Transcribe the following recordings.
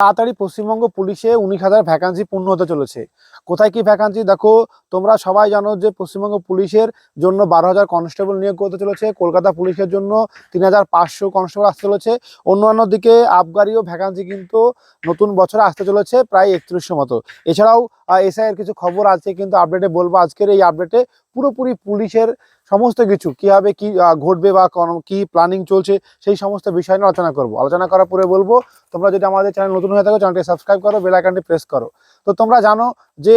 তাড়াতাড়ি পশ্চিমবঙ্গ পুলিশে উনিশ হাজার ভ্যাকান্সি পূর্ণ হতে চলেছে। কোথায় কি ভ্যাকান্সি দেখো, তোমরা সবাই জানো যে পশ্চিমবঙ্গ পুলিশের জন্য বারো হাজার কনস্টেবল নিয়োগ করতে চলেছে, কলকাতা পুলিশের জন্য তিন হাজার পাঁচশো কনস্টেবল আসতে চলেছে। অন্যান্য দিকে আবগারিও ভ্যাকান্সি কিন্তু নতুন বছরে আসতে চলেছে, প্রায় একত্রিশশো মতো। এছাড়াও এসআইয়ের কিছু খবর আছে কিন্তু আপডেটে বলব। আজকের এই আপডেটে পুরোপুরি পুলিশের সমস্ত কিছু কীভাবে কি ঘটবে বা কি প্ল্যানিং চলছে, সেই সমস্ত বিষয় নিয়ে আলোচনা করব। আলোচনা করার পরে বলব, তোমরা যদি আমাদের চ্যানেল নতুন হয়ে থাকো চ্যানেলটি সাবস্ক্রাইব করো বেল আইকনটি প্রেস করো। তো তোমরা জানো যে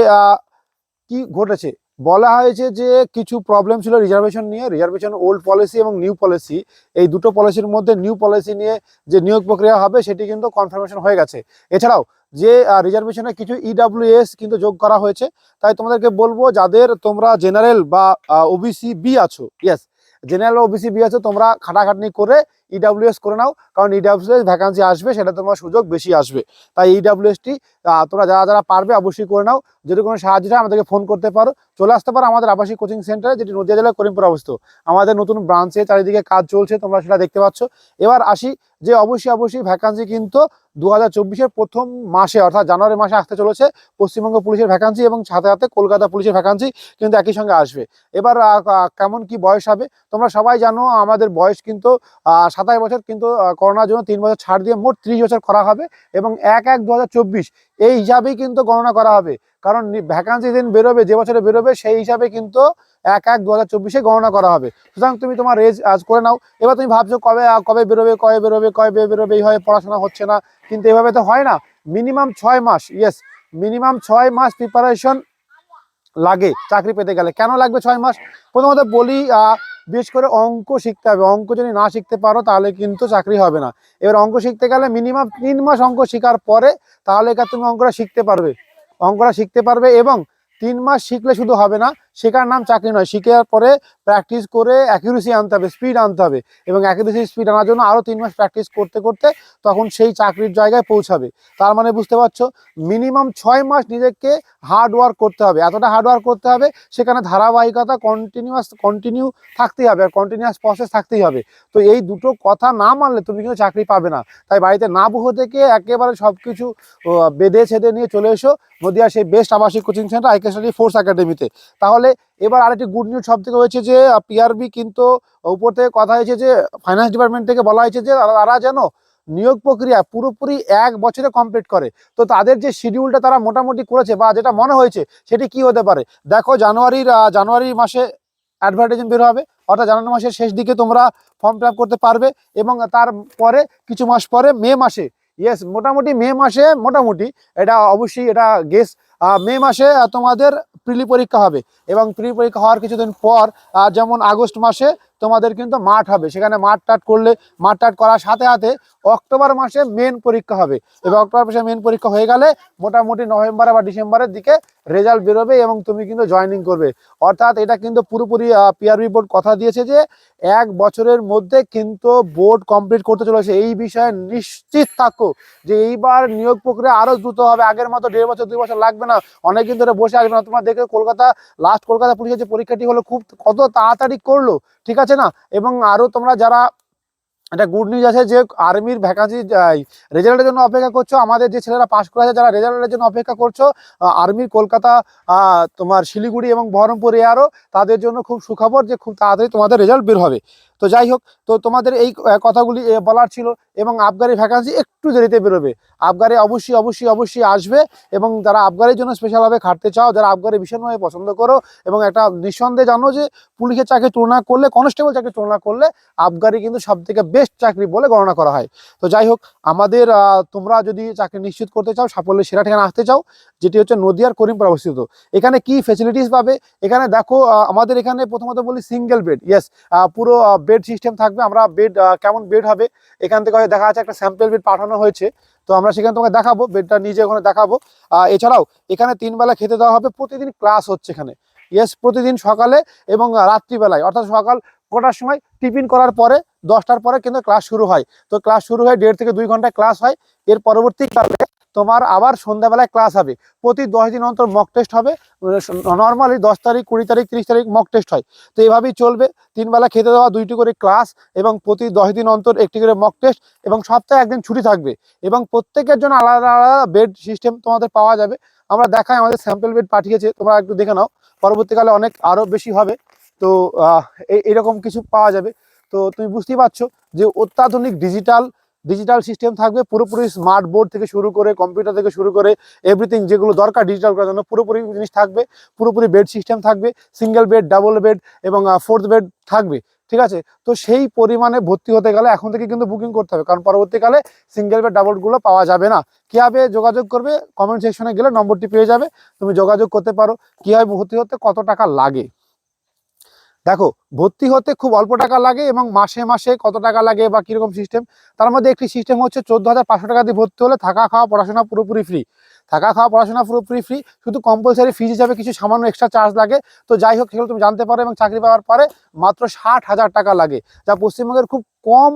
কি ঘটেছে? বলা হয়েছে যে, কিছু প্রবলেম ছিল রিজার্ভেশন নিয়ে রিজার্ভেশন ওল্ড পলিসি এবং নিউ পলিসি এই দুটো পলিসির মধ্যে নিউ পলিসি নিয়ে যে নিয়োগ প্রক্রিয়া হবে, সেটি কিন্তু কনফার্মেশন হয়ে গেছে। এছাড়াও যে রিজার্ভেশনে কিছু ইডাব্লিউএস কিন্তু যোগ করা হয়েছে। তাই তোমাদেরকে বলব, যাদের তোমরা জেনারেল বা ওবিসি বি আছো ইয়েস জেনারেল ওবিসি বি আছো, তোমরা খাটাখাটনি করে ইডাব্লিউএস করে নাও, কারণ ইডাব্লিউএস ভ্যাকান্সি আসবে, সেটা তোমার সুযোগ বেশি আসবে। তাই ইডাব্লিউএসটি তোমরা যারা যারা পারবে অবশ্যই করে নাও। যদি কোনো সাহায্য চাই আমাদেরকে ফোন করতে পারো। চলে আসতে পারো আমাদের আবাসিক কোচিং সেন্টারে যেটি নদিয়া জেলার করিমপুর অবস্থিত। আমাদের নতুন ব্রাঞ্চে চারিদিকে কাজ চলছে, তোমরা সেটা দেখতে পাচ্ছ। এবার আসি যে অবশ্যই অবশ্যই ভ্যাকান্সি কিন্তু দু হাজার প্রথম মাসে, অর্থাৎ জানুয়ারি মাসে আসতে চলেছে। পশ্চিমবঙ্গ পুলিশের ভ্যাকান্সি এবং সাথে সাথে কলকাতা পুলিশের ভ্যাকান্সি কিন্তু একই সঙ্গে আসবে। এবার কেমন কি বয়স হবে? তোমরা সবাই জানো, আমাদের বয়স কিন্তু সাতাশ বছর, কিন্তু করোনার জন্য তিন বছর ছাড় দিয়ে মোট ত্রিশ বছর করা হবে এবং এক এক দু এই হিসাবেই কিন্তু গণনা করা হবে। কারণ ভ্যাকান্সি দিন বেরোবে, যে বছরে বেরোবে, সেই হিসাবে কিন্তু এক এক দু হাজার চব্বিশে গণনা করা হবে। সুতরাং তুমি তোমার রেজ আজ করে নাও। এবার তুমি ভাবছ কবে কবে বেরোবে কবে বেরোবে কবে বেরোবে, এইভাবে পড়াশোনা হচ্ছে না। কিন্তু এভাবে তো হয় না। মিনিমাম ছয় মাস ইয়েস মিনিমাম ছয় মাস প্রিপারেশন লাগে, চাকরি পেতে গেলে। কেন লাগবে ছয় মাস? প্রথমত বলি বিশেষ করে অঙ্ক শিখতে হবে। অঙ্ক যদি না শিখতে পারো, তাহলে কিন্তু চাকরি হবে না। এবার অঙ্ক শিখতে গেলে মিনিমাম তিন মাস অঙ্ক শেখার পরে, তাহলে তুমি অঙ্কটা শিখতে পারবে। অঙ্কটা শিখতে পারবে এবং তিন মাস শিখলে শুধু হবে না শেখার নাম চাকরি নয়। শিখার পরে প্র্যাকটিস করে অ্যাকিউরেসি আনতে হবে স্পিড আনতে হবে এবং অ্যাকিউরেসি স্পিড আনার জন্য আরও তিন মাস প্র্যাকটিস করতে করতে তখন সেই চাকরির জায়গায় পৌঁছাবে। তার মানে বুঝতে পারছ? মিনিমাম ছয় মাস নিজেকে হার্ড ওয়ার্ক করতে হবে। এতটা হার্ড ওয়ার্ক করতে হবে, সেখানে ধারাবাহিকতা কন্টিনিউয়াস কন্টিনিউ থাকতেই হবে আর কন্টিনিউয়াস প্রসেস থাকতেই হবে। তো এই দুটো কথা না মানলে তুমি কিন্তু চাকরি পাবে না। তাই বাড়িতে না বসে থেকে একেবারে সব কিছু বেঁধে ছেদে নিয়ে চলে এসো। নদিয়া সেই বেস্ট আবাসিক coaching centre IK study force একাডেমিতে তাহলে এবার আরেকটি গুড নিউজ সব থেকে হয়েছে যে পিআরবি কিন্তু উপর থেকে কথা হয়েছে যে ফাইন্যান্স ডিপার্টমেন্ট থেকে বলা হয়েছে যে, তারা- যেন নিয়োগ প্রক্রিয়া পুরোপুরি এক বছরে কমপ্লিট করে। তো তাদের যে শিডিউলটা তারা মোটামুটি করেছে বা যেটা মনে হয়েছে, সেটি কি হতে পারে? দেখো, জানুয়ারির জানুয়ারি মাসে অ্যাডভার্টাইজমেন্ট বের হবে, অর্থাৎ জানুয়ারি মাসের শেষ দিকে তোমরা ফর্ম ফিল করতে পারবে এবং তারপরে, কিছু মাস পরে মে মাসে ইয়েস মোটামুটি মে মাসে মোটামুটি এটা অবশ্যই এটা গেস মে মাসে তোমাদের প্রিলি পরীক্ষা হবে। এবং প্রিলি পরীক্ষা হওয়ার কিছুদিন পর যেমন আগস্ট মাসে তোমাদের কিন্তু মাঠ হবে। সেখানে মাঠ টাট করলে, মাঠ টাট করার সাথে সাথে অক্টোবর মাসে মেন পরীক্ষা হবে। এবং অক্টোবর মাসে মেন পরীক্ষা হয়ে গেলে মোটামুটি নভেম্বরে বা ডিসেম্বরের দিকে রেজাল্ট বেরোবে এবং তুমি কিন্তু জয়েনিং করবে। অর্থাৎ এটা কিন্তু পুরোপুরি পিআরবি বোর্ড কথা দিয়েছে যে, এক বছরের মধ্যে কিন্তু বোর্ড কমপ্লিট করতে চলেছে। এই বিষয়ে নিশ্চিত থাকো যে এইবার নিয়োগ প্রক্রিয়া আরও দ্রুত হবে। আগের মতো দেড় বছর, দুই বছর লাগবে না। অনেক অনেকদিন ধরে বসে আসবে না। তোমার দেখে কলকাতা লাস্ট কলকাতা পুলিশের যে পরীক্ষাটি হলো, খুব কত তাড়াতাড়ি করল, ঠিক আছে না? এবং আরও তোমরা যারা একটা গুড নিউজ আছে যে আর্মির ভ্যাকান্সি রেজাল্টের জন্য অপেক্ষা করছ। আমাদের যে ছেলেরা পাশ করে আছে যারা রেজাল্টের জন্য অপেক্ষা করছ আর্মির কলকাতা তোমার শিলিগুড়ি এবং বহরমপুর এয়ারও তাদের জন্য খুব সুখবর যে খুব তাড়াতাড়ি তোমাদের রেজাল্ট বের হবে। তো যাই হোক, তো তোমাদের এই কথাগুলি বলার ছিল এবং আবগারি ভ্যাকান্সি একটু দেরিতে বেরোবে। আবগারে অবশ্যই অবশ্যই অবশ্যই আসবে এবং যারা আবগারের জন্য স্পেশালভাবে খাটতে চাও, যারা আবগারে ভীষণভাবে পছন্দ করো এবং একটা নিঃসন্দেহে জানো যে পুলিশের চাকরি তুলনা করলে কনস্টেবল চাকরি তুলনা করলে আবগারি কিন্তু সব থেকে বেস্ট চাকরি বলে গণনা করা হয়। তো যাই হোক, আমাদের তোমরা যদি চাকরি নিশ্চিত করতে চাও, সাফল্যের সেরা ঠিকানা আসতে চাও যেটি হচ্ছে নদিয়ার করিমপুর অবস্থিত। এখানে কি ফেসিলিটিস পাবে? এখানে দেখো আমাদের এখানে প্রথমত বলি সিঙ্গেল বেড ইয়েস পুরো বেড সিস্টেম থাকবে। আমরা বেড কেমন বেড হবে? এখান থেকে দেখা যাচ্ছে একটা স্যাম্পেল বেড পাঠানো হয়েছে। তো আমরা সেখানে তোমাকে দেখাবো বেডটা নিজে ওখানে দেখাবো। এছাড়াও এখানে তিনবেলা খেতে দেওয়া হবে, প্রতিদিন ক্লাস হচ্ছে এখানে। ইয়েস প্রতিদিন সকালে এবং রাত্রিবেলায়, অর্থাৎ সকাল কটার সময় টিফিন করার পরে, দশটার পরে কিন্তু ক্লাস শুরু হয়। তো ক্লাস শুরু হয় দেড় থেকে দুই ঘণ্টা ক্লাস হয়। এর পরবর্তীকালে তোমার আবার সন্ধ্যাবেলায় ক্লাস হবে। প্রতি দশ দিন অন্তর মক টেস্ট হবে। নর্মালি দশ তারিখ, কুড়ি তারিখ, তিরিশ তারিখ মক টেস্ট হয়। তো এইভাবেই চলবে। তিনবেলা খেতে দেওয়া দুইটি করে ক্লাস এবং প্রতি দশ দিন অন্তর একটি করে মক টেস্ট এবং সপ্তাহে একদিন ছুটি থাকবে। এবং প্রত্যেকের জন্য আলাদা আলাদা বেড সিস্টেম তোমাদের পাওয়া যাবে। আমরা দেখাই, আমাদের স্যাম্পল বেড পাঠিয়েছে। তোমরা একটু দেখে নাও। পরবর্তীকালে অনেক আরও বেশি হবে। তো এরকম কিছু পাওয়া যাবে। তো তুমি বুঝতেই পারছ যে অত্যাধুনিক ডিজিটাল ডিজিটাল সিস্টেম থাকবে, পুরোপুরি স্মার্ট বোর্ড থেকে শুরু করে কম্পিউটার থেকে শুরু করে এভরিথিং যেগুলো দরকার ডিজিটাল করার জন্য পুরোপুরি জিনিস থাকবে, পুরোপুরি বেড সিস্টেম থাকবে সিঙ্গেল বেড ডাবল বেড এবং ফোর্থ বেড থাকবে, ঠিক আছে? তো সেই পরিমাণে ভর্তি হতে গেলে এখন থেকে কিন্তু বুকিং করতে হবে, কারণ পরবর্তীকালে সিঙ্গেল বেড ডাবলগুলো পাওয়া যাবে না। কীভাবে যোগাযোগ করবে? কমেন্ট সেকশনে গেলে নম্বরটি পেয়ে যাবে, তুমি যোগাযোগ করতে পারো, কীভাবে ভর্তি হতে, কত টাকা লাগে। দেখো, ভর্তি হতে খুব অল্প টাকা লাগে এবং মাসে মাসে কত টাকা লাগে বা কীরকম সিস্টেম তার মধ্যে একটি সিস্টেম হচ্ছে চোদ্দ হাজার পাঁচশো টাকা দিয়ে ভর্তি হলে থাকা খাওয়া পড়াশোনা পুরোপুরি ফ্রি থাকা খাওয়া পড়াশোনা পুরোপুরি ফ্রি শুধু কম্পালসারি ফিজ হিসাবে কিছু সামান্য এক্সট্রা চার্জ লাগে। তো যাই হোক, সেগুলো তুমি জানতে পারো এবং চাকরি পাওয়ার পরে মাত্র ষাট হাজার টাকা লাগে, যা পশ্চিমবঙ্গের খুব কম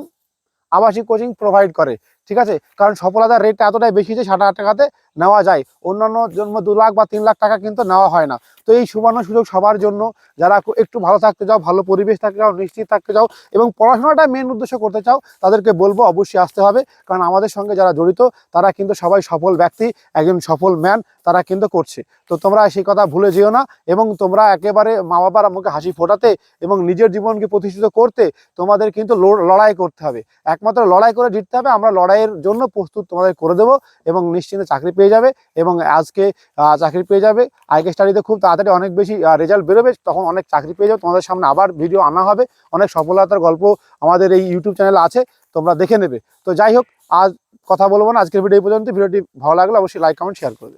আবাসিক কোচিং প্রোভাইড করে। ঠিক আছে? কারণ সফলতার রেটটা এতটাই বেশি যে ষাট হাজার টাকাতে নেওয়া যায়। অন্যান্য জন্ম দু লাখ বা তিন লাখ টাকা কিন্তু নেওয়া হয় না। তো এই সুবর্ণ সুযোগ সবার জন্য যারা একটু- ভালো থাকতে চাও, ভালো পরিবেশ থাকতে চাও, নিশ্চিত থাকতে চাও এবং পড়াশোনাটা মেন উদ্দেশ্য করতে চাও, তাদেরকে বলব অবশ্যই আসতে হবে। কারণ আমাদের সঙ্গে যারা জড়িত, তারা কিন্তু সবাই সফল ব্যক্তি, একজন সফল ম্যান তারা কিন্তু করছে। তো তোমরা সেই কথা ভুলে যেও না এবং তোমরা একেবারে মা বাবার মুখে হাসি ফোটাতে এবং নিজের জীবনকে প্রতিষ্ঠিত করতে তোমাদের কিন্তু লড়াই করতে হবে। একমাত্র লড়াই করে জিততে হবে, আমরা লড়াইয়ের জন্য প্রস্তুত তোমাদের করে দেবো এবং নিশ্চিন্তে চাকরি পেয়ে যাবে এবং আজকে চাকরি পেয়ে যাবে। আইকে স্টাডিতে খুব তাড়াতাড়ি অনেক বেশি রেজাল্ট বেরোবে, তখন অনেক চাকরি পেয়ে যাবে। তোমাদের সামনে আবার ভিডিও আনা হবে। অনেক সফলতার গল্প আমাদের এই ইউটিউব চ্যানেলে আছে, তোমরা দেখে নেবে। তো যাই হোক, আজ কথা বলব না। আজকের ভিডিও এই পর্যন্ত ভিডিওটি ভালো লাগলে অবশ্যই লাইক কমেন্ট শেয়ার করবে